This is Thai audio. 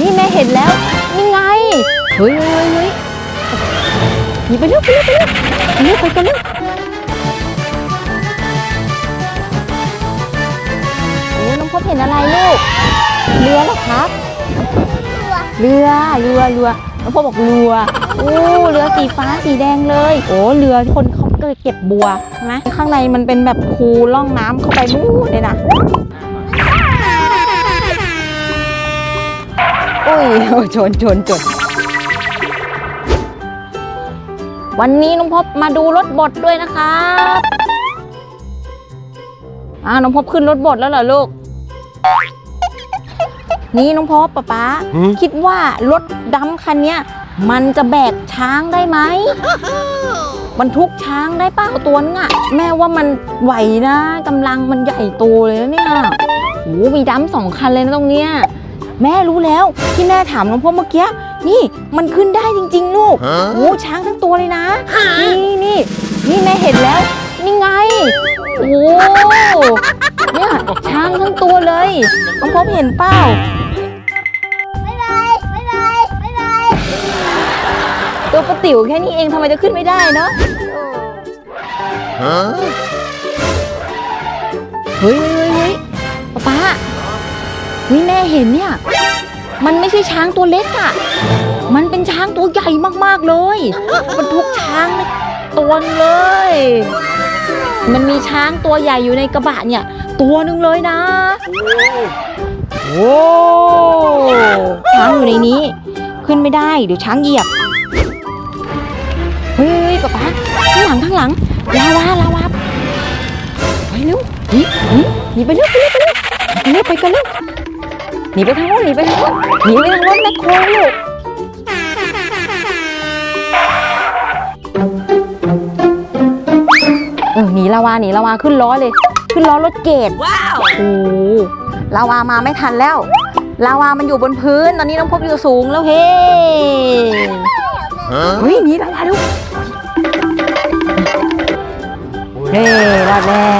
นี่แม่เห็นแล้วนี่ไงเฮ้ยเฮ้ยเฮ้ยหนีไปเร็วไปเร็วไปเร็วหนีไปกันเร็วโอ้น้องพบเห็นอะไรลูกเรือเหรอครับเรือเรือเรือน้องพบบอกเรือโอ้เรือสีฟ้าสีแดงเลย โอ้เรือคนเขาเคยเก็บบัวใช่ไหมข้างในมันเป็นแบบคูล่องน้ำเข้าไปนู่นเลยนะ ยโอ้ยชนชนชนวันนี้น้องพบมาดูรถบดด้วยนะครับอ่าน้องพบขึ้นรถบดแล้วเหรอลูก นี่น้องพบป๊าป๊าหืมคิดว่ารถดำคันเนี้ยมันจะแบกช้างได้ไหมบรรทุกช้างได้เป้าตัวนึงอะแม่ว่ามันไหวนะกำลังมันใหญ่โตเลยนะเนี่ยโอ้มีดำสองคันเลยนะตรงเนี้ย แม่รู้แล้วที่แม่ถามน้องพบเมื่อกี้นี่มันขึ้นได้จริง ๆ ลูก Huh? โอ้ช้างทั้งตัวเลยนะ นี่นี่นี่แม่เห็นแล้วนี่ไงโอ้เนี่ยช้างทั้งตัวเลยน้องพบเห็นเป้าบ๊ายบายบ๊ายบายบ๊ายบายตัวประติ๋วแค่นี้เองทำไมจะขึ้นไม่ได้เนาะ Huh? เฮ้ย นี่แม่เห็นเนี่ย มันไม่ใช่ช้างตัวเล็กอะมันเป็นช้างตัวใหญ่มากๆเลยบรรทุกช้างในตัวนึงเลย มันมีช้างตัวใหญ่อยู่ในกระบะเนี่ย ตัวหนึ่งเลยนะโอ้ช้างอยู่ในนี้ ขึ้นไม่ได้เดี๋ยวช้างเหยียบเฮ้ยเฮ้ยป๊าป๊าข้างหลังข้างหลังลาวาลาวาไปเร็วหนีหนีหนีไปเร็วไปเร็วไปเร็วไปเร็วไปกันเร็ว หนีไปทางโน้นหนีไปทางโน้นหนีไปทางโน้นแม่โครลูกเออหนีลาวาหนีลาวาขึ้นล้อเลย ขึ้นล้อรถเกตว้าวโอ้ลาวามาไม่ทันแล้ว ลาวามันอยู่บนพื้น ตอนนี้น้องพบอยู่สูงแล้วเฮ้เฮ้ยหนีลาวาลูกเฮ้รอดแล้ว